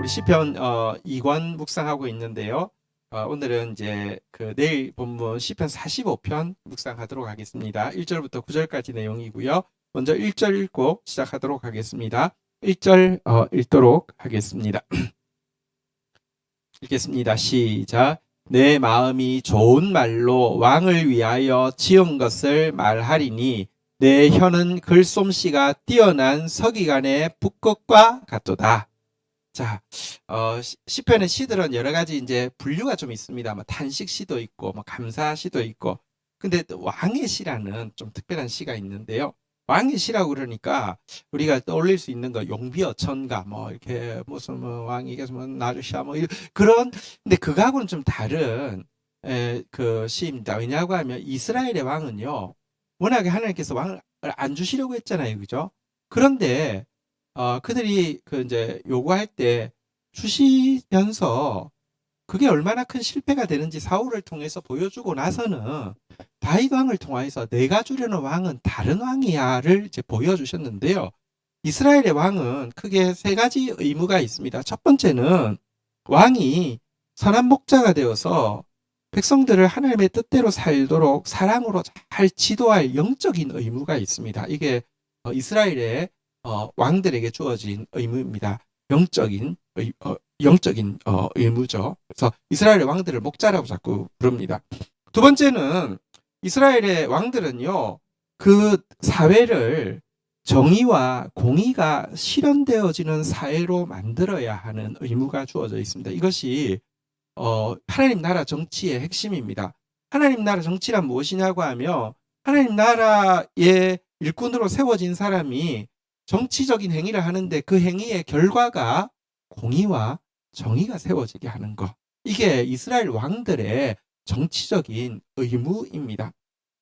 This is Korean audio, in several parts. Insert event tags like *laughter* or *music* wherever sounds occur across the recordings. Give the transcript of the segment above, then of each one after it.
우리 시편 어 2권 묵상하고 있는데요. 어, 오늘은 이제 그 내일 본문 시편 45편 묵상하도록 하겠습니다. 1절부터 9절까지 내용이고요. 먼저 1절 읽고 시작하도록 하겠습니다. 1절 어, 읽도록 하겠습니다. *clears throat* 읽겠습니다. 시작. 내 마음이 좋은 말로 왕을 위하여 지은 것을 말하리니 내 혀는 글솜씨가 뛰어난 서기관의 북극과 같도다. 자, 어, 시- 시편의 시들은 여러 가지 이제 분류가 좀 있습니다. 뭐 단식 시도 있고, 뭐 감사 시도 있고. 근데 또 왕의 시라는 좀 특별한 시가 있는데요. 왕의 시라고 그러니까 우리가 떠올릴 수 있는 거 용비어천가 뭐 이렇게 무슨 뭐 왕이 계속 나르샤 뭐 이런 그런 근데 그거하고는 좀 다른 에, 그 시입니다. 왜냐하고 하면 이스라엘의 왕은요 워낙에 하나님께서 왕을 안 주시려고 했잖아요, 그죠? 그런데 어, 그들이 그 이제 요구할 때 주시면서 그게 얼마나 큰 실패가 되는지 사울을 통해서 보여주고 나서는 다윗 왕을 통하여서 내가 주려는 왕은 다른 왕이야를 이제 보여주셨는데요. 이스라엘의 왕은 크게 세 가지 의무가 있습니다. 첫 번째는 왕이 선한 목자가 되어서 백성들을 하나님의 뜻대로 살도록 사랑으로 잘 지도할 영적인 의무가 있습니다. 이게 어, 이스라엘의 어, 왕들에게 주어진 의무입니다. 영적인 의, 어, 영적인 어, 의무죠. 그래서 이스라엘의 왕들을 목자라고 자꾸 부릅니다. 두 번째는 이스라엘의 왕들은요, 그 사회를 정의와 공의가 실현되어지는 사회로 만들어야 하는 의무가 주어져 있습니다. 이것이 어, 하나님 나라 정치의 핵심입니다. 하나님 나라 정치란 무엇이냐고 하면 하나님 나라의 일꾼으로 세워진 사람이 정치적인 행위를 하는데 그 행위의 결과가 공의와 정의가 세워지게 하는 것. 이게 이스라엘 왕들의 정치적인 의무입니다.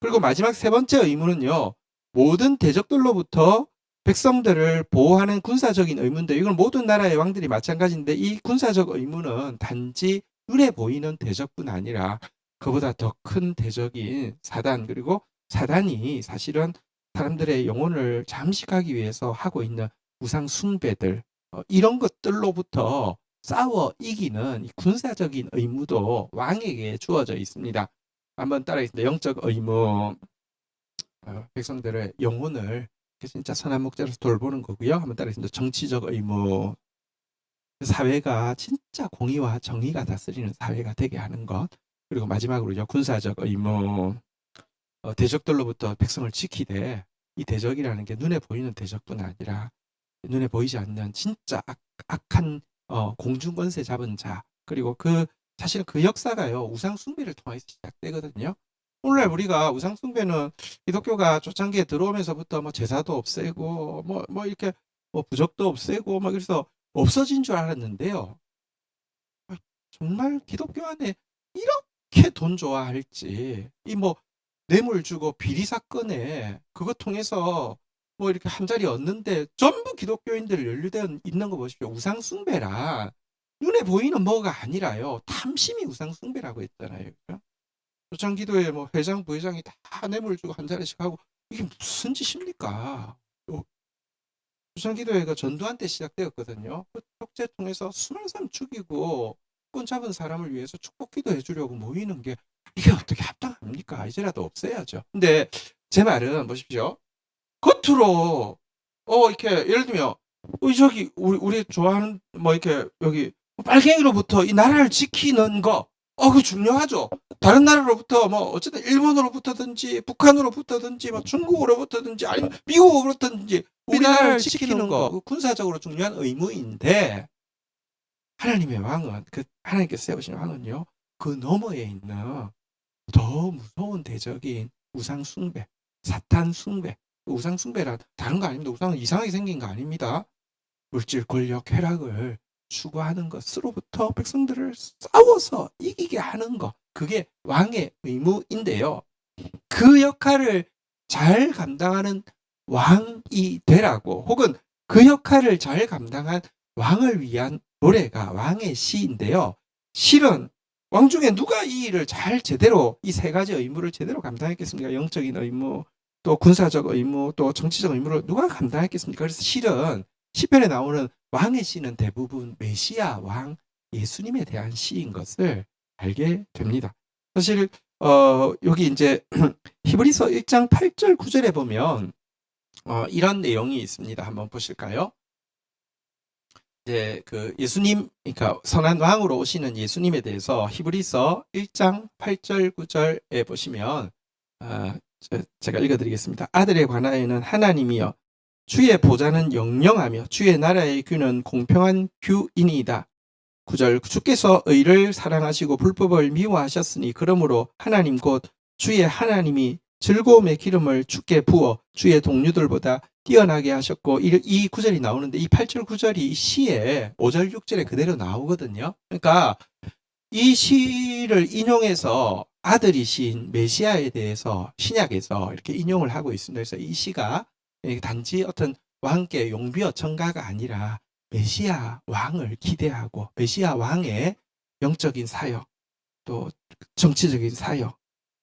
그리고 마지막 세 번째 의무는요. 모든 대적들로부터 백성들을 보호하는 군사적인 의무인데 이건 모든 나라의 왕들이 마찬가지인데 이 군사적 의무는 단지 눈에 보이는 대적뿐 아니라 그보다 더 큰 대적인 사단 그리고 사단이 사실은 사람들의 영혼을 잠식하기 위해서 하고 있는 우상 숭배들 어, 이런 것들로부터 싸워 이기는 이 군사적인 의무도 왕에게 주어져 있습니다. 한번 따라하겠습니다. 영적 의무 어, 백성들의 영혼을 진짜 선한 목자로서 돌보는 거고요. 한번 따라하겠습니다. 정치적 의무 사회가 진짜 공의와 정의가 다스리는 사회가 되게 하는 것 그리고 마지막으로요 군사적 의무 어, 대적들로부터 백성을 지키되 이 대적이라는 게 눈에 보이는 대적뿐 아니라 눈에 보이지 않는 진짜 악, 악한 어, 공중권세 잡은 자 그리고 그 사실 그 역사가요 우상 숭배를 통해서 시작되거든요. 오늘날 우리가 우상 숭배는 기독교가 초창기에 들어오면서부터 뭐 제사도 없애고 뭐뭐 이렇게 뭐 부적도 없애고 막 그래서 없어진 줄 알았는데요. 아, 정말 기독교 안에 이렇게 돈 좋아할지 이 뭐 뇌물 주고 비리 사건에 그것 통해서 뭐 이렇게 한 자리 얻는데 전부 기독교인들 연루되어 있는 거 보십시오. 우상 숭배라 눈에 보이는 뭐가 아니라요. 탐심이 우상 숭배라고 했잖아요. 그죠? 초창기도에 뭐 회장 부회장이 다 뇌물 주고 한 자리씩 하고 이게 무슨 짓입니까? 요- 초창기도회가 전두환 때 시작되었거든요. 그 족제 통해서 수많은 사람 죽이고 꾼 잡은 사람을 위해서 축복기도 해주려고 모이는 게 이게 어떻게 합당합니까? 이제라도 없애야죠. 근데 제 말은 보십시오. 겉으로 어 이렇게 예를 들면 어 저기 우리 우리 좋아하는 뭐 이렇게 여기 빨갱이로부터 이 나라를 지키는 거 어, 그 중요하죠. 다른 나라로부터 뭐 어쨌든 일본으로부터든지 북한으로부터든지 뭐 중국으로부터든지 아니면 미국으로부터든지 우리나라를 지키는 거그 군사적으로 중요한 의무인데 하나님의 왕은 그 하나님께서 세우신 왕은요 그 너머에 있는 더 무서운 대적인 우상 숭배, 사탄 숭배, 그 우상 숭배란 다른 거 아닙니다. 우상은 이상하게 생긴 거 아닙니다. 물질 권력 쾌락을 추구하는 것으로부터 백성들을 싸워서 이기게 하는 것 그게 왕의 의무인데요. 그 역할을 잘 감당하는 왕이 되라고 혹은 그 역할을 잘 감당한 왕을 위한 노래가 왕의 시인데요. 실은 왕 중에 누가 이 일을 잘 제대로 이 세 가지 의무를 제대로 감당했겠습니까? 영적인 의무, 또 군사적 의무, 또 정치적 의무를 누가 감당했겠습니까? 그래서 실은 시편에 나오는 왕의 시는 대부분 메시아 왕 예수님에 대한 시인 것을 알게 됩니다. 사실 어 여기 이제 *clears throat* 히브리서 1장 8절 9절에 보면 어 이런 내용이 있습니다. 한번 보실까요? 이제 그 예수님 그러니까 선한 왕으로 오시는 예수님에 대해서 히브리서 1장 8절 9절에 보시면 아, 저- 제가 읽어드리겠습니다. 아들에 관하여는 하나님이여 주의 보좌는 영영하며 주의 나라의 규는 공평한 규이니이다. 9절 주께서 의를 사랑하시고 불법을 미워하셨으니 그러므로 하나님 곧 주의 하나님이 즐거움의 기름을 주께 부어 주의 동료들보다 뛰어나게 하셨고 이, 이 구절이 나오는데 이 8절 9절이 시에 5절 6절에 그대로 나오거든요. 그러니까 이 시를 인용해서 아들이신 메시아에 대해서 신약에서 이렇게 인용을 하고 있습니다. 그래서 이 시가 단지 어떤 왕께 용비어 청가가 아니라 메시아 왕을 기대하고 메시아 왕의 영적인 사역 또 정치적인 사역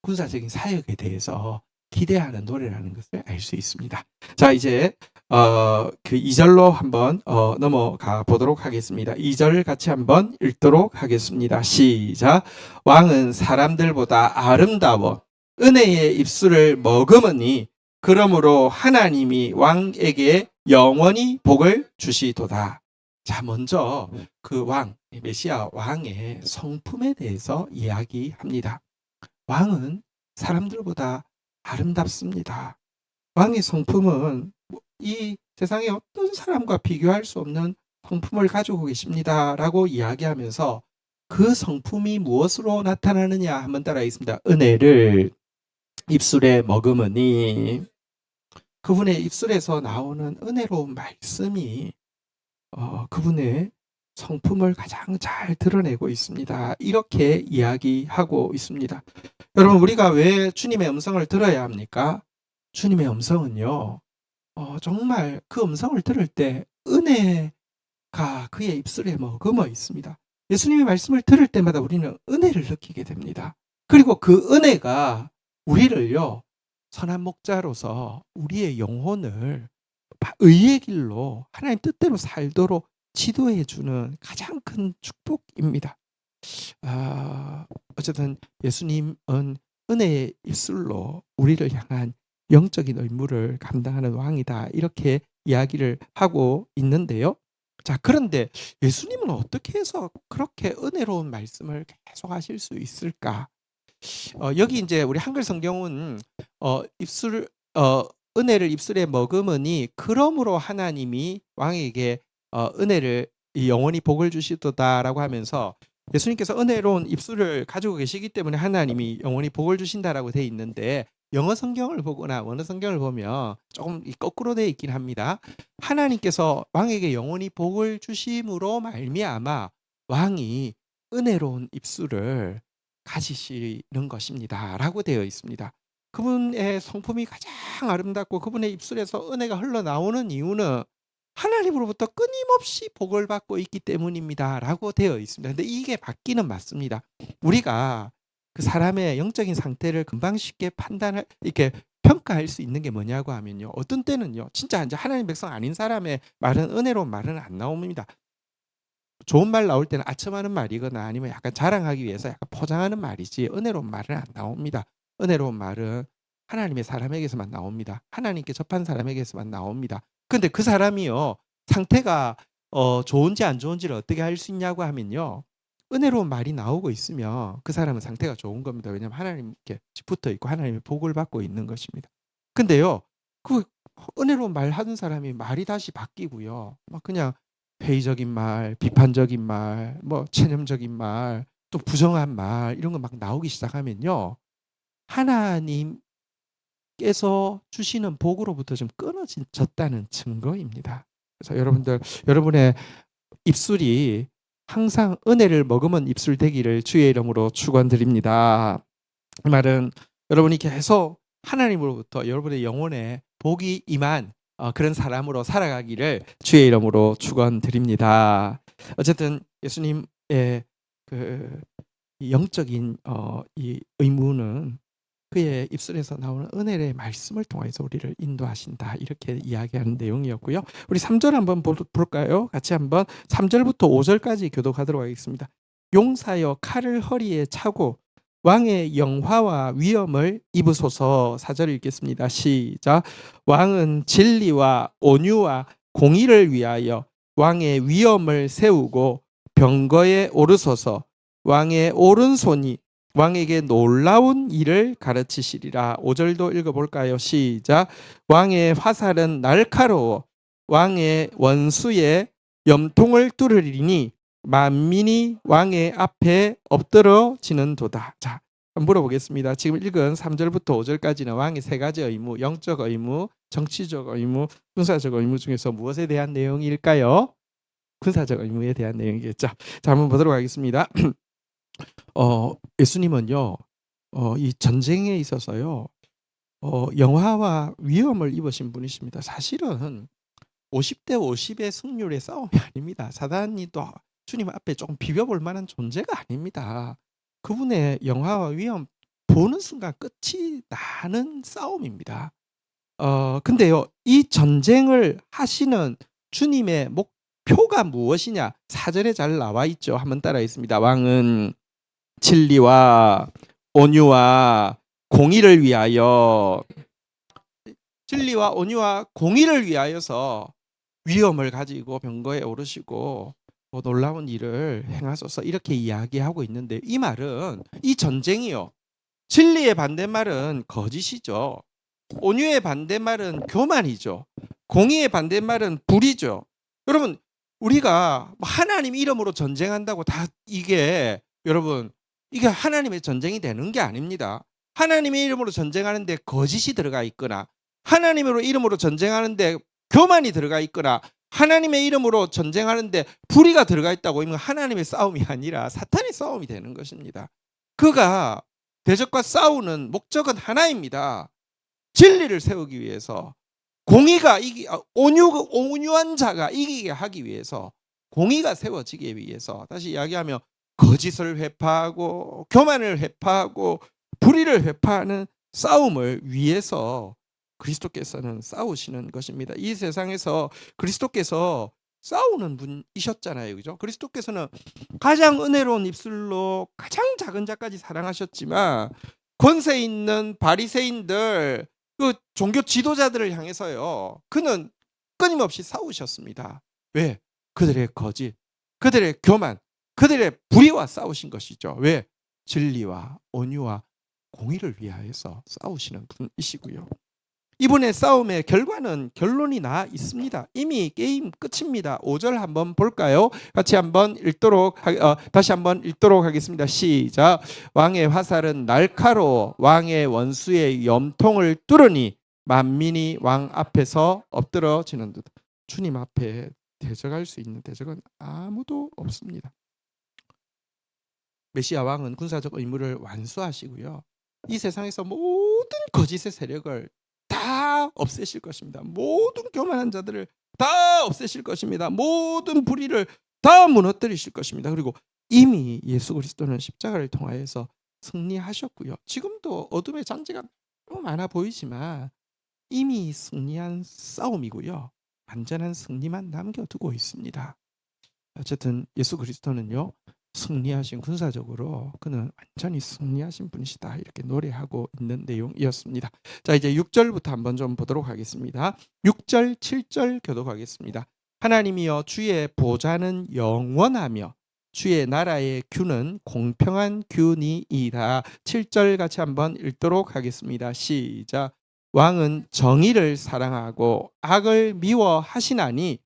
군사적인 사역에 대해서 기대하는 노래라는 것을 알 수 있습니다. 자 이제 어, 그 2절로 한번 어, 넘어가 보도록 하겠습니다. 2절 같이 한번 읽도록 하겠습니다. 시작. 왕은 사람들보다 아름다워 은혜의 입술을 머금으니 그러므로 하나님이 왕에게 영원히 복을 주시도다. 자, 먼저 그 왕, 메시아 왕의 성품에 대해서 이야기합니다. 왕은 사람들보다 아름답습니다. 왕의 성품은 이 세상의 어떤 사람과 비교할 수 없는 성품을 가지고 계십니다 라고 이야기하면서 그 성품이 무엇으로 나타나느냐 한번 따라하겠습니다. 은혜를 입술에 머금으니 그분의 입술에서 나오는 은혜로운 말씀이 어, 그분의 성품을 가장 잘 드러내고 있습니다. 이렇게 이야기하고 있습니다. 여러분 우리가 왜 주님의 음성을 들어야 합니까? 주님의 음성은요. 어, 정말 그 음성을 들을 때 은혜가 그의 입술에 머금어 있습니다. 예수님의 말씀을 들을 때마다 우리는 은혜를 느끼게 됩니다. 그리고 그 은혜가 우리를요, 선한 목자로서 우리의 영혼을 의의 길로 하나님 뜻대로 살도록 지도해 주는 가장 큰 축복입니다. 아, 어쨌든 예수님은 은혜의 입술로 우리를 향한 영적인 의무를 감당하는 왕이다. 이렇게 이야기를 하고 있는데요. 자, 그런데 예수님은 어떻게 해서 그렇게 은혜로운 말씀을 계속 하실 수 있을까? 어, 여기 이제 우리 한글 성경은 어, 입술 어, 은혜를 입술에 머금으니 그러므로 하나님이 왕에게 어, 은혜를 이 영원히 복을 주시도다라고 하면서 예수님께서 은혜로운 입술을 가지고 계시기 때문에 하나님이 영원히 복을 주신다라고 돼 있는데 영어 성경을 보거나 원어 성경을 보면 조금 이 거꾸로 되어 있긴 합니다. 하나님께서 왕에게 영원히 복을 주심으로 말미암아 왕이 은혜로운 입술을 가지시는 것입니다라고 되어 있습니다. 그분의 성품이 가장 아름답고 그분의 입술에서 은혜가 흘러나오는 이유는 하나님으로부터 끊임없이 복을 받고 있기 때문입니다 라고 되어 있습니다. 근데 이게 맞기는 맞습니다. 우리가 그 사람의 영적인 상태를 금방 쉽게 판단할 이렇게 평가할 수 있는 게 뭐냐고 하면요. 어떤 때는요. 진짜 이제 하나님 백성 아닌 사람의 말은 은혜로운 말은 안 나옵니다. 좋은 말 나올 때는 아첨하는 말이거나 아니면 약간 자랑하기 위해서 약간 포장하는 말이지 은혜로운 말은 안 나옵니다. 은혜로운 말은 하나님의 사람에게서만 나옵니다. 하나님께 접한 사람에게서만 나옵니다. 근데 그 사람이요. 상태가 어, 좋은지 안 좋은지를 어떻게 할수 있냐고 하면요. 은혜로운 말이 나오고 있으면 그 사람은 상태가 좋은 겁니다. 왜냐하면 하나님께 붙어 있고 하나님의 복을 받고 있는 것입니다. 근데요. 그 은혜로운 말 하는 사람이 말이 다시 바뀌고요. 막 그냥 회의적인 말, 비판적인 말, 뭐 체념적인 말, 또 부정한 말 이런 거 막 나오기 시작하면요. 하나님 께서 주시는 복으로부터 좀 끊어졌다는 증거입니다. 그래서 여러분들 여러분의 입술이 항상 은혜를 머금은 입술 되기를 주의 이름으로 축원드립니다. 이 말은 여러분이 계속 하나님으로부터 여러분의 영혼에 복이 임한 어, 그런 사람으로 살아가기를 주의 이름으로 축원드립니다. 어쨌든 예수님의 그 영적인 어, 이 의무는 그의 입술에서 나오는 은혜의 말씀을 통해서 우리를 인도하신다. 이렇게 이야기하는 내용이었고요. 우리 3절 한번 볼- 볼까요? 같이 한번 3절부터 5절까지 교독하도록 하겠습니다. 용사여 칼을 허리에 차고 왕의 영화와 위엄을 입으소서 사절 읽겠습니다. 시작. 왕은 진리와 온유와 공의를 위하여 왕의 위엄을 세우고 병거에 오르소서 왕의 오른손이 왕에게 놀라운 일을 가르치시리라. 5절도 읽어볼까요? 시작. 왕의 화살은 날카로워 왕의 원수의 염통을 뚫으리니 만민이 왕의 앞에 엎드러지는도다. 자, 한번 물어보겠습니다. 지금 읽은 3절부터 5절까지는 왕의 세 가지 의무, 영적 의무, 정치적 의무, 군사적 의무 중에서 무엇에 대한 내용일까요? 군사적 의무에 대한 내용이겠죠. 자, 한번 보도록 하겠습니다. *clears throat* 어, 예수님은요, 어, 이 전쟁에 있어서요, 어, 영화와 위험을 입으신 분이십니다. 사실은 50대 50의 승률의 싸움이 *laughs* 아닙니다. 사단이 또 주님 앞에 조금 비벼볼 만한 존재가 아닙니다. 그분의 영화와 위험 보는 순간 끝이 나는 싸움입니다. 어, 근데요, 이 전쟁을 하시는 주님의 목표가 무엇이냐? 사절에 잘 나와 있죠. 한번 따라 있습니다. 왕은 진리와 온유와 공의를 위하여 진리와 온유와 공의를 위하여서 위엄을 가지고 병거에 오르시고 뭐 놀라운 일을 행하소서 이렇게 이야기하고 있는데 이 말은 이 전쟁이요. 진리의 반대말은 거짓이죠. 온유의 반대말은 교만이죠. 공의의 반대말은 불이죠. 여러분 우리가 뭐 하나님 이름으로 전쟁한다고 다 이게 여러분 이게 하나님의 전쟁이 되는 게 아닙니다. 하나님의 이름으로 전쟁하는데 거짓이 들어가 있거나 하나님으로 이름으로 전쟁하는데 교만이 들어가 있거나 하나님의 이름으로 전쟁하는데 불의가 들어가 있다고 하면 하나님의 싸움이 아니라 사탄의 싸움이 되는 것입니다. 그가 대적과 싸우는 목적은 하나입니다. 진리를 세우기 위해서 공의가 이기 아, 온유 온유한 자가 이기게 하기 위해서 공의가 세워지기 위해서 다시 이야기하면 거짓을 회파하고 교만을 회파하고 불의를 회파하는 싸움을 위해서 그리스도께서는 싸우시는 것입니다. 이 세상에서 그리스도께서 싸우는 분이셨잖아요. 그죠? 그리스도께서는 가장 은혜로운 입술로 가장 작은 자까지 사랑하셨지만 권세 있는 바리새인들 그 종교 지도자들을 향해서요. 그는 끊임없이 싸우셨습니다. 왜? 그들의 거짓, 그들의 교만, 그들의 불의와 싸우신 것이죠. 왜? 진리와 온유와 공의를 위하여서 싸우시는 분이시고요. 이번의 싸움의 결과는 결론이 나 있습니다. 이미 게임 끝입니다. 5절 한번 볼까요? 같이 한번 읽도록 하, 어, 다시 한번 읽도록 하겠습니다. 시작. 왕의 화살은 날카로워 왕의 원수의 염통을 뚫으니 만민이 왕 앞에서 엎드러지는 듯. 주님 앞에 대적할 수 있는 대적은 아무도 없습니다. 메시아 왕은 군사적 의무를 완수하시고요. 이 세상에서 모든 거짓의 세력을 다 없애실 것입니다. 모든 교만한 자들을 다 없애실 것입니다. 모든 불의를 다 무너뜨리실 것입니다. 그리고 이미 예수 그리스도는 십자가를 통하여서 승리하셨고요. 지금도 어둠의 잔재가 너무 많아 보이지만 이미 승리한 싸움이고요. 완전한 승리만 남겨두고 있습니다. 어쨌든 예수 그리스도는요. 승리하신 군사적으로 그는 완전히 승리하신 분이시다 이렇게 노래하고 있는 내용이었습니다. 자 이제 6절부터 한번 좀 보도록 하겠습니다. 6절 7절 교독하겠습니다. 하나님이여 주의 보좌는 영원하며 주의 나라의 규는 공평한 균이이다. 7절 같이 한번 읽도록 하겠습니다. 시작. 왕은 정의를 사랑하고 악을 미워하시나니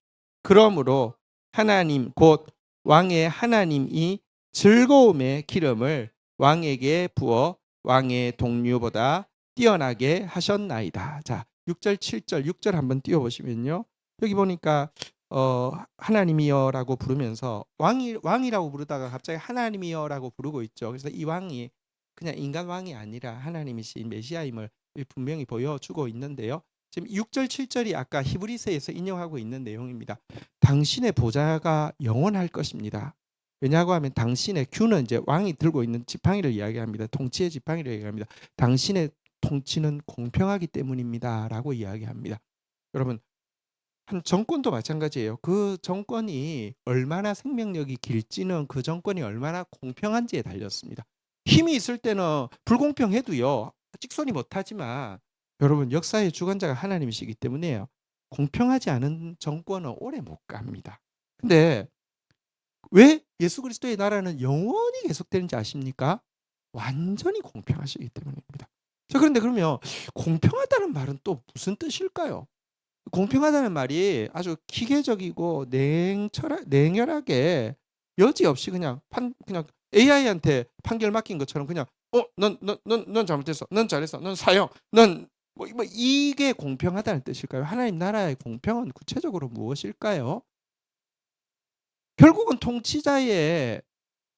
그러므로 하나님 곧 왕의 하나님이 즐거움의 기름을 왕에게 부어 왕의 동료보다 뛰어나게 하셨나이다. 자, 6절 7절 6절 한번 띄워 보시면요. 여기 보니까 어 하나님이여라고 부르면서 왕이 왕이라고 부르다가 갑자기 하나님이여라고 부르고 있죠. 그래서 이 왕이 그냥 인간 왕이 아니라 하나님이신 메시아임을 분명히 보여주고 있는데요. 지금 6절 7절이 아까 히브리서에서 인용하고 있는 내용입니다. 당신의 보좌가 영원할 것입니다. 왜냐고 하면 당신의 큐는 이제 왕이 들고 있는 지팡이를 이야기합니다. 통치의 지팡이를 이야기합니다. 당신의 통치는 공평하기 때문입니다라고 이야기합니다. 여러분 한 정권도 마찬가지예요. 그 정권이 얼마나 생명력이 길지는 그 정권이 얼마나 공평한지에 달렸습니다. 힘이 있을 때는 불공평해도요. 찍소리 못하지만 여러분 역사의 주관자가 하나님이시기 때문에요. 공평하지 않은 정권은 오래 못 갑니다. 근데 왜 예수 그리스도의 나라는 영원히 계속되는지 아십니까? 완전히 공평하시기 때문입니다. 자, 그런데 그러면 공평하다는 말은 또 무슨 뜻일까요? 공평하다는 말이 아주 기계적이고 냉철하, 냉혈하게 여지없이 그냥 판 그냥 AI한테 판결 맡긴 것처럼 그냥 어 넌 넌 넌 넌 잘못했어, 넌 잘했어, 넌 사형, 넌 뭐, 뭐 이게 공평하다는 뜻일까요? 하나님 나라의 공평은 구체적으로 무엇일까요? 결국은 통치자의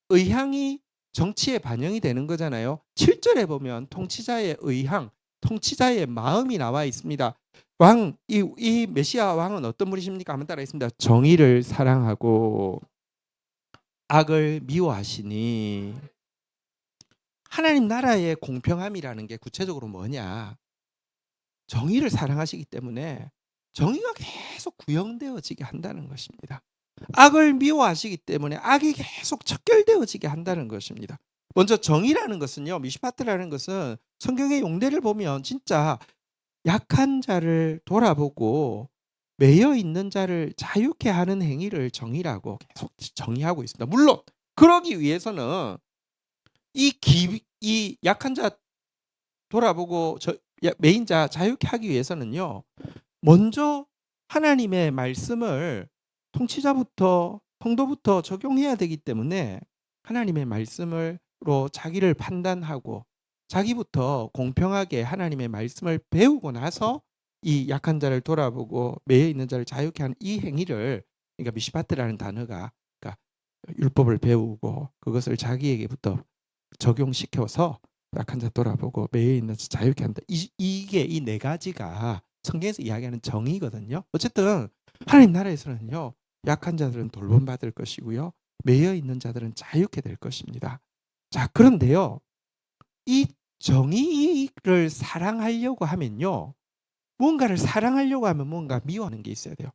의향이 정치에 반영이 되는 거잖아요. 7절에 보면 통치자의 의향, 통치자의 마음이 나와 있습니다. 왕, 이, 이 메시아 왕은 어떤 분이십니까? 한번 따라 있습니다. 정의를 사랑하고 악을 미워하시니 하나님 나라의 공평함이라는 게 구체적으로 뭐냐? 정의를 사랑하시기 때문에 정의가 계속 구형되어지게 한다는 것입니다. 악을 미워하시기 때문에 악이 계속 척결되어지게 한다는 것입니다. 먼저 정의라는 것은요, 미시파트라는 것은 성경의 용례를 보면 진짜 약한 자를 돌아보고 매여 있는 자를 자유케 하는 행위를 정의라고 계속 정의하고 있습니다. 물론 그러기 위해서는 이, 기, 이 약한 자 돌아보고 저, 야- 매인 자 자유케 하기 위해서는요. 먼저 하나님의 말씀을 통치자부터 성도부터 적용해야 되기 때문에 하나님의 말씀을로 자기를 판단하고 자기부터 공평하게 하나님의 말씀을 배우고 나서 이 약한 자를 돌아보고 매여 있는 자를 자유케 하는 이 행위를 그러니까 미시파트라는 단어가 그러니까 율법을 배우고 그것을 자기에게부터 적용시켜서 약한 자 돌아보고 매여 있는 자 자유케 한다. 이, 이게 이 네 가지가 성경에서 이야기하는 정의거든요. 어쨌든 하나님 나라에서는요. 약한 자들은 돌봄받을 것이고요. 매여 있는 자들은 자유케 될 것입니다. 자, 그런데요. 이 정의를 사랑하려고 하면요. 무언가를 사랑하려고 하면 뭔가 미워하는 게 있어야 돼요.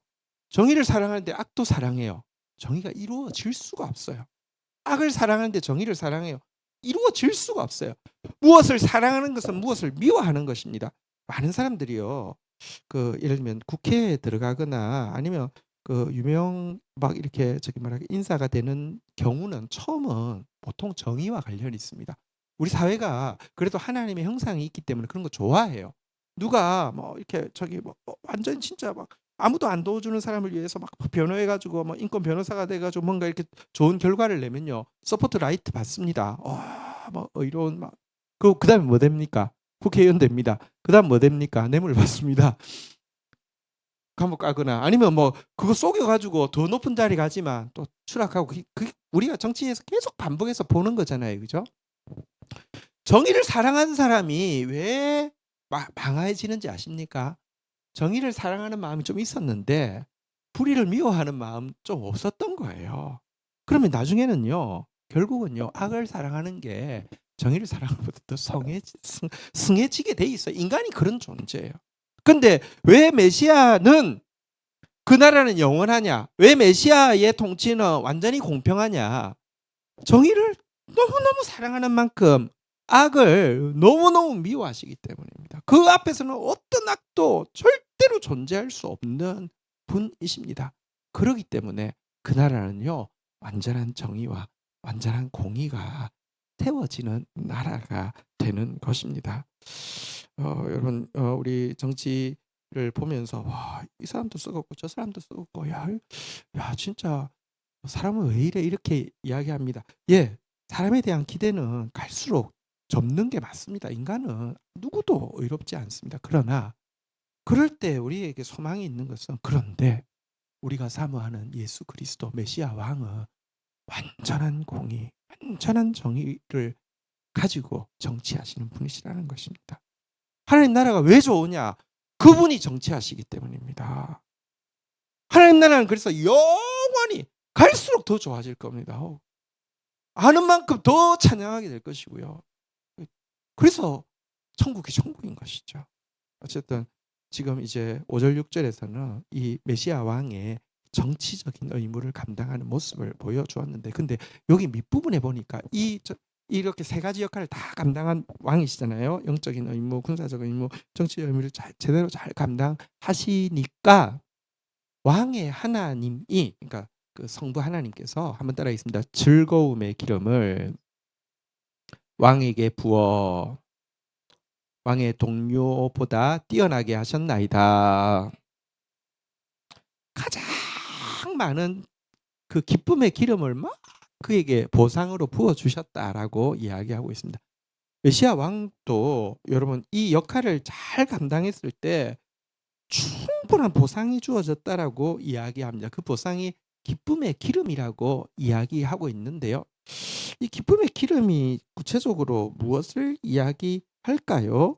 정의를 사랑하는데 악도 사랑해요. 정의가 이루어질 수가 없어요. 악을 사랑하는데 정의를 사랑해요. 이루어질 수가 없어요. 무엇을 사랑하는 것은 무엇을 미워하는 것입니다. 많은 사람들이요. 그 예를 들면 국회에 들어가거나 아니면 그 유명 막 이렇게 저기 말하기 인사가 되는 경우는 처음은 보통 정의와 관련이 있습니다. 우리 사회가 그래도 하나님의 형상이 있기 때문에 그런 거 좋아해요. 누가 뭐 이렇게 저기 뭐 완전 진짜 막 아무도 안 도와주는 사람을 위해서 막 변호해가지고 뭐 인권 변호사가 돼가지고 뭔가 이렇게 좋은 결과를 내면요 서포트 라이트 받습니다. 와, 뭐 이런 막그 그다음에 뭐 됩니까? 국회의원 됩니다. 그다음 뭐 됩니까? 뇌물 받습니다. 감옥 가거나 아니면 뭐 그거 속여가지고 더 높은 자리 가지만 또 추락하고 그, 그 우리가 정치에서 계속 반복해서 보는 거잖아요, 그죠? 정의를 사랑하는 사람이 왜 마- 망해지는지 아십니까? 정의를 사랑하는 마음이 좀 있었는데 불의를 미워하는 마음 좀 없었던 거예요. 그러면 나중에는요, 결국은요, 악을 사랑하는 게 정의를 사랑하는 것보다 더 성해, 승, 승해지게 돼 있어요. 인간이 그런 존재예요. 근데 왜 메시아는 그 나라는 영원하냐? 왜 메시아의 통치는 완전히 공평하냐? 정의를 너무너무 사랑하는 만큼 악을 너무너무 미워하시기 때문입니다. 그 앞에서는 어떤 악도 절대 로 존재할 수 없는 분이십니다. 그러기 때문에 그 나라는요, 완전한 정의와 완전한 공의가 태워지는 나라가 되는 것입니다. 어, 여러분, 어, 우리 정치를 보면서 와, 이 사람도 썩었고 저 사람도 썩었고 야, 야 진짜 사람은 왜 이래 이렇게 이야기합니다. 예, 사람에 대한 기대는 갈수록 접는 게 맞습니다. 인간은 누구도 의롭지 않습니다. 그러나 그럴 때 우리에게 소망이 있는 것은 그런데 우리가 사모하는 예수 그리스도 메시아 왕은 완전한 공의, 완전한 정의를 가지고 정치하시는 분이시라는 것입니다. 하나님 나라가 왜 좋으냐? 그분이 정치하시기 때문입니다. 하나님 나라는 그래서 영원히 갈수록 더 좋아질 겁니다. 어. 아는 만큼 더 찬양하게 될 것이고요. 그래서 천국이 천국인 것이죠. 어쨌든 지금 이제 5절 6절에서는 이 메시아 왕의 정치적인 의무를 감당하는 모습을 보여주었는데 근데 여기 밑부분에 보니까 이 저- 이렇게 세 가지 역할을 다 감당한 왕이시잖아요. 영적인 의무, 군사적 의무, 정치 의무를 잘, 제대로 잘 감당하시니까 왕의 하나님이 그러니까 그 성부 하나님께서 한번 따라하겠습니다. 즐거움의 기름을 왕에게 부어 왕의 동료보다 뛰어나게 하셨나이다. 가장 많은 그 기쁨의 기름을 막 그에게 보상으로 부어 주셨다라고 이야기하고 있습니다. 메시아 왕도 여러분 이 역할을 잘 감당했을 때 충분한 보상이 주어졌다라고 이야기합니다. 그 보상이 기쁨의 기름이라고 이야기하고 있는데요. 이 기쁨의 기름이 구체적으로 무엇을 이야기 할까요?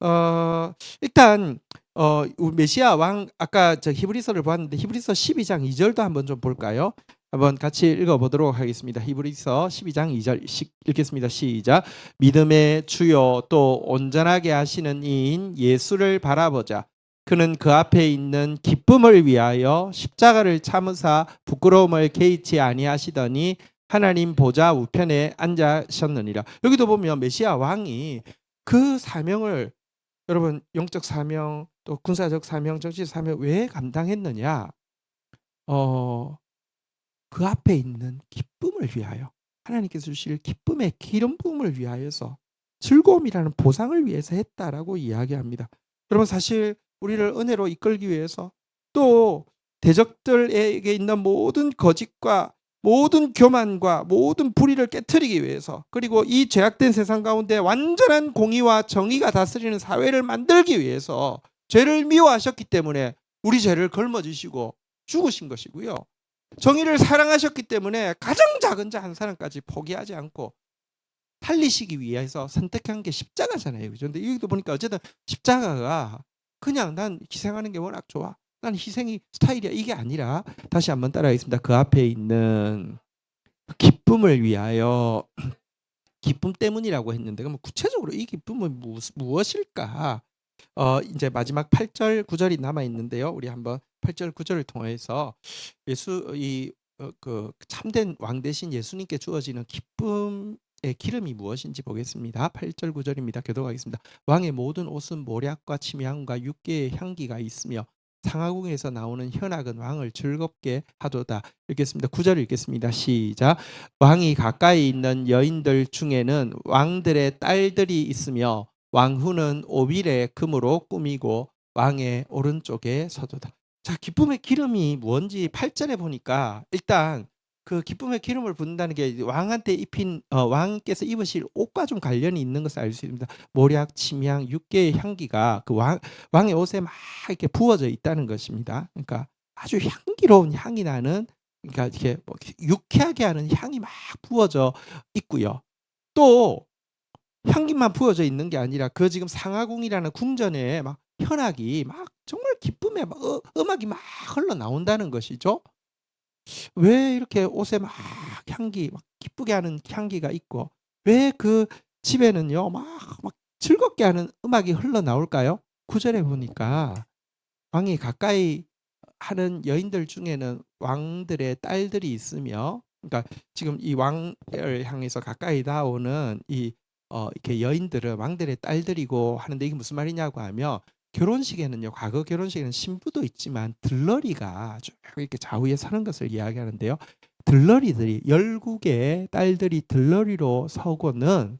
어, 일단 어, 메시아 왕 아까 저 히브리서를 보았는데 히브리서 12장 2절도 한번 좀 볼까요? 한번 같이 읽어보도록 하겠습니다. 히브리서 12장 2절 시, 읽겠습니다. 시작. 믿음의 주요 또 온전하게 하시는 이인 예수를 바라보자. 그는 그 앞에 있는 기쁨을 위하여 십자가를 참으사 부끄러움을 개의치 아니하시더니 하나님 보좌 우편에 앉으셨느니라. 여기도 보면 메시아 왕이 그 사명을 여러분 영적 사명 또 군사적 사명, 정치 사명 왜 감당했느냐? 어, 그 앞에 있는 기쁨을 위하여 하나님께서 주실 기쁨의 기름 부음을 위하여서 즐거움이라는 보상을 위해서 했다라고 이야기합니다. 여러분 사실 우리를 은혜로 이끌기 위해서 또 대적들에게 있는 모든 거짓과 모든 교만과 모든 불의를 깨뜨리기 위해서 그리고 이 죄악된 세상 가운데 완전한 공의와 정의가 다스리는 사회를 만들기 위해서 죄를 미워하셨기 때문에 우리 죄를 걸머지시고 죽으신 것이고요. 정의를 사랑하셨기 때문에 가장 작은 자 한 사람까지 포기하지 않고 살리시기 위해서 선택한 게 십자가잖아요. 그죠? 근데 여기도 보니까 어쨌든 십자가가 그냥 난 희생하는 게 워낙 좋아. 난 희생이 스타일이야. 이게 아니라 다시 한번 따라하겠습니다. 그 앞에 있는 기쁨을 위하여 *clears throat* 기쁨 때문이라고 했는데 그럼 구체적으로 이 기쁨은 무, 무엇일까? 어 이제 마지막 8절 9절이 남아 있는데요. 우리 한번 8절 9절을 통해서 예수 이 그 참된 왕 대신 예수님께 주어지는 기쁨 의 기름이 무엇인지 보겠습니다. 8절 9절입니다. 교도하겠습니다. 왕의 모든 옷은 모략과 침향과 육개의 향기가 있으며 상하궁에서 나오는 현악은 왕을 즐겁게 하도다. 읽겠습니다. 9절 읽겠습니다. 시작. 왕이 가까이 있는 여인들 중에는 왕들의 딸들이 있으며 왕후는 오빌의 금으로 꾸미고 왕의 오른쪽에 서도다. 자, 기쁨의 기름이 뭔지 8절에 보니까 일단 그 기쁨의 기름을 붓는다는 게 왕한테 입힌 어, 왕께서 입으실 옷과 좀 관련이 있는 것을 알 수 있습니다. 모략, 침향, 육개의 향기가 그 왕 왕의 옷에 막 이렇게 부어져 있다는 것입니다. 그러니까 아주 향기로운 향이 나는 그러니까 이렇게 뭐 유쾌하게 하는 향이 막 부어져 있고요. 또 향기만 부어져 있는 게 아니라 그 지금 상하궁이라는 궁전에 막 현악이 막 정말 기쁨의 막 어, 음악이 막 흘러 나온다는 것이죠. 왜 이렇게 옷에 막 향기 막 기쁘게 하는 향기가 있고 왜 그 집에는요 막, 막 즐겁게 하는 음악이 흘러 나올까요? 구절에 보니까 왕이 가까이 하는 여인들 중에는 왕들의 딸들이 있으며 그러니까 지금 이 왕을 향해서 가까이 나오는 이 어, 이렇게 여인들은 왕들의 딸들이고 하는데 이게 무슨 말이냐고 하면 결혼식에는요 과거 결혼식에는 신부도 있지만 들러리가 쭉 이렇게 좌우에 서는 것을 이야기하는데요. 들러리들이 열국의 딸들이 들러리로 서고는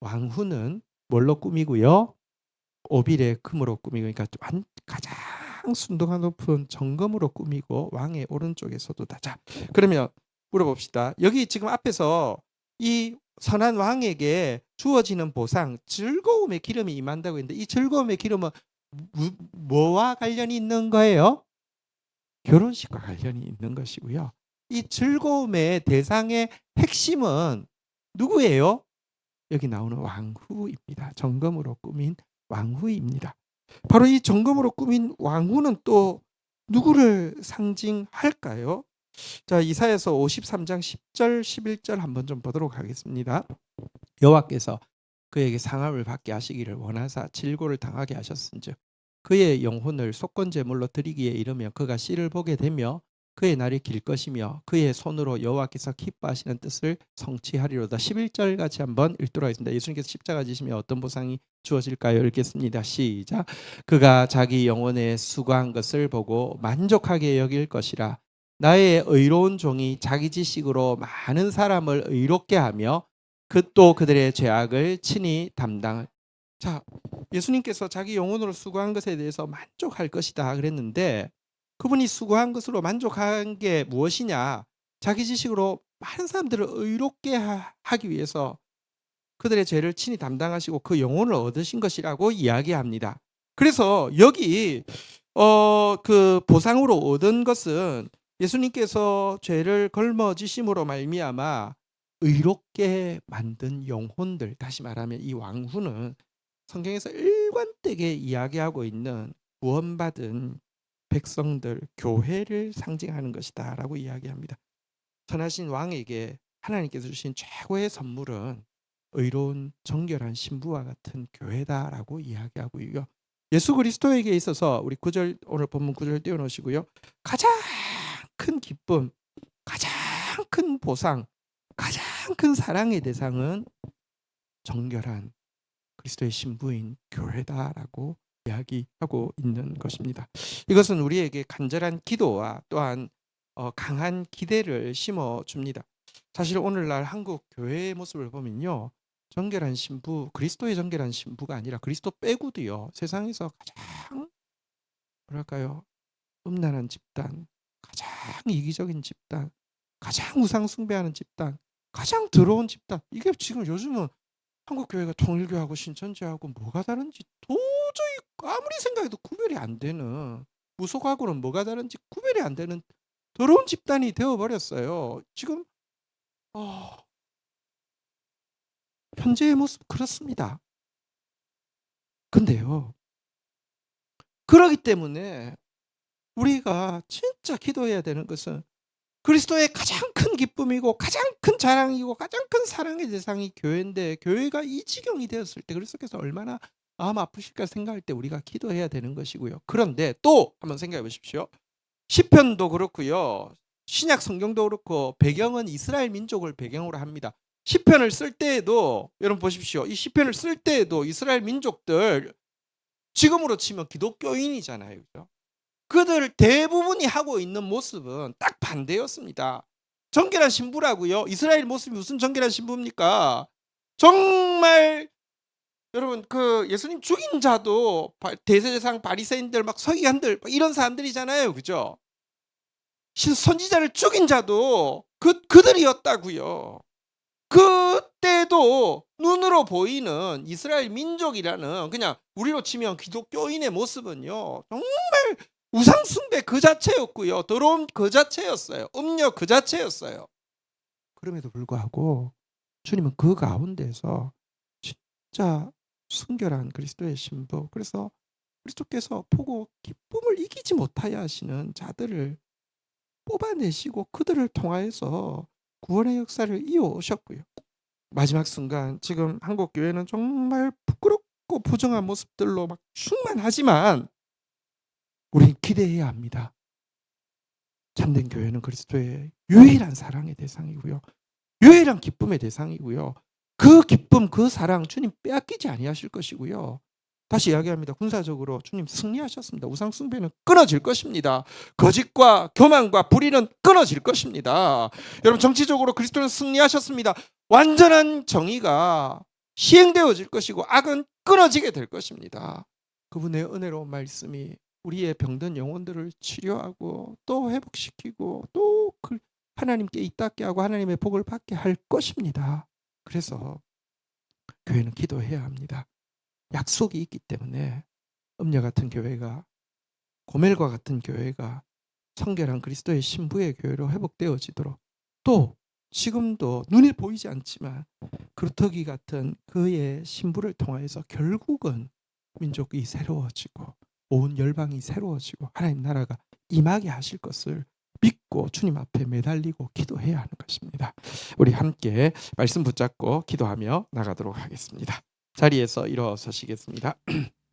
왕후는 뭘로 꾸미고요? 오빌의 금으로 꾸미고 그러니까 완- 가장 순도가 높은 정금으로 꾸미고 왕의 오른쪽에 서도 다 자 그러면 물어봅시다. 여기 지금 앞에서 이 선한 왕에게 주어지는 보상 즐거움의 기름이 임한다고 했는데 이 즐거움의 기름은 무- 뭐와 관련이 있는 거예요? 결혼식과 관련이 있는 것이고요. 이 즐거움의 대상의 핵심은 누구예요? 여기 나오는 왕후입니다. 정금으로 꾸민 왕후입니다. 바로 이 정금으로 꾸민 왕후는 또 누구를 상징할까요? 자, 이사야서 53장 10절 11절 한번 좀 보도록 하겠습니다. 여호와께서 그에게 상함을 받게 하시기를 원하사 질고를 당하게 하셨은즉 그의 영혼을 속건 제물로 드리기에 이르며 그가 씨를 보게 되며 그의 날이 길 것이며 그의 손으로 여호와께서 기뻐하시는 뜻을 성취하리로다. 11절 같이 한번 읽도록 하겠습니다. 예수님께서 십자가 지시며 어떤 보상이 주어질까요? 읽겠습니다. 시작. 그가 자기 영혼에 수고한 것을 보고 만족하게 여길 것이라. 나의 의로운 종이 자기 지식으로 많은 사람을 의롭게 하며 그 또 그들의 죄악을 친히 담당. 자, 예수님께서 자기 영혼으로 수고한 것에 대해서 만족할 것이다 그랬는데 그분이 수고한 것으로 만족한 게 무엇이냐? 자기 지식으로 많은 사람들을 의롭게 하- 하기 위해서 그들의 죄를 친히 담당하시고 그 영혼을 얻으신 것이라고 이야기합니다. 그래서 여기 어 그 보상으로 얻은 것은 예수님께서 죄를 걸머지심으로 말미암아 의롭게 만든 영혼들 다시 말하면 이 왕후는 성경에서 일관되게 이야기하고 있는 구원받은 백성들 교회를 상징하는 것이다 라고 이야기합니다. 선하신 왕에게 하나님께서 주신 최고의 선물은 의로운 정결한 신부와 같은 교회다라고 이야기하고 있고요. 예수 그리스도에게 있어서 우리 구절 오늘 본문 구절 띄워놓으시고요. 가장 큰 기쁨, 가장 큰 보상, 가장 큰 사랑의 대상은 정결한 그리스도의 신부인 교회다라고 이야기하고 있는 것입니다. 이것은 우리에게 간절한 기도와 또한 어, 강한 기대를 심어 줍니다. 사실 오늘날 한국 교회의 모습을 보면요. 정결한 신부, 그리스도의 정결한 신부가 아니라 그리스도 빼고도요. 세상에서 가장 뭐랄까요? 음란한 집단, 가장 이기적인 집단, 가장 우상 숭배하는 집단, 가장 더러운 집단. 이게 지금 요즘은 한국 교회가 통일교하고 신천지하고 뭐가 다른지 도저히 아무리 생각해도 구별이 안 되는 무속하고는 뭐가 다른지 구별이 안 되는 더러운 집단이 되어 버렸어요. 지금 어, 현재의 모습 그렇습니다. 근데요. 그러기 때문에 우리가 진짜 기도해야 되는 것은 그리스도의 가장 큰 기쁨이고 가장 큰 자랑이고 가장 큰 사랑의 대상이 교회인데 교회가 이 지경이 되었을 때 그리스도께서 얼마나 마음 아프실까 생각할 때 우리가 기도해야 되는 것이고요. 그런데 또 한번 생각해 보십시오. 시편도 그렇고요. 신약 성경도 그렇고 배경은 이스라엘 민족을 배경으로 합니다. 시편을 쓸 때에도 여러분 보십시오. 이 시편을 쓸 때에도 이스라엘 민족들 지금으로 치면 기독교인이잖아요. 그죠? 그들 대부분이 하고 있는 모습은 딱 반대였습니다. 정결한 신부라고요. 이스라엘 모습이 무슨 정결한 신부입니까? 정말 여러분 그 예수님 죽인 자도 바- 대제사장 바리새인들 막 서기관들 막 이런 사람들이잖아요. 그죠? 신- 선지자를 죽인 자도 그 그들이었다고요. 그때도 눈으로 보이는 이스라엘 민족이라는 그냥 우리로 치면 기독교인의 모습은요. 정말 우상 숭배 그 자체였고요. 더러움 그 자체였어요. 음녀 그 자체였어요. 그럼에도 불구하고 주님은 그 가운데서 진짜 순결한 그리스도의 신부 그래서 그리스도께서 보고 기쁨을 이기지 못하여 하시는 자들을 뽑아내시고 그들을 통하여서 구원의 역사를 이어오셨고요. 마지막 순간 지금 한국 교회는 정말 부끄럽고 부정한 모습들로 막 충만하지만 우리는 기대해야 합니다. 참된 교회는 그리스도의 유일한 사랑의 대상이고요. 유일한 기쁨의 대상이고요. 그 기쁨, 그 사랑 주님 빼앗기지 아니하실 것이고요. 다시 이야기합니다. 군사적으로 주님 승리하셨습니다. 우상 숭배는 끊어질 것입니다. 거짓과 교만과 불의는 끊어질 것입니다. 여러분 정치적으로 그리스도는 승리하셨습니다. 완전한 정의가 시행되어질 것이고 악은 끊어지게 될 것입니다. 그분의 은혜로운 말씀이 우리의 병든 영혼들을 치료하고 또 회복시키고 또그 하나님께 입닿게 하고 하나님의 복을 받게 할 것입니다. 그래서 교회는 기도해야 합니다. 약속이 있기 때문에 음녀 같은 교회가 고멜과 같은 교회가 성결한 그리스도의 신부의 교회로 회복되어지도록 또 지금도 눈에 보이지 않지만 그루터기 같은 그의 신부를 통하여서 결국은 민족이 새로워지고 온 열방이 새로워지고 하나님 나라가 임하게 하실 것을 믿고 주님 앞에 매달리고 기도해야 하는 것입니다. 우리 함께 말씀 붙잡고 기도하며 나가도록 하겠습니다. 자리에서 일어서시겠습니다. *clears throat*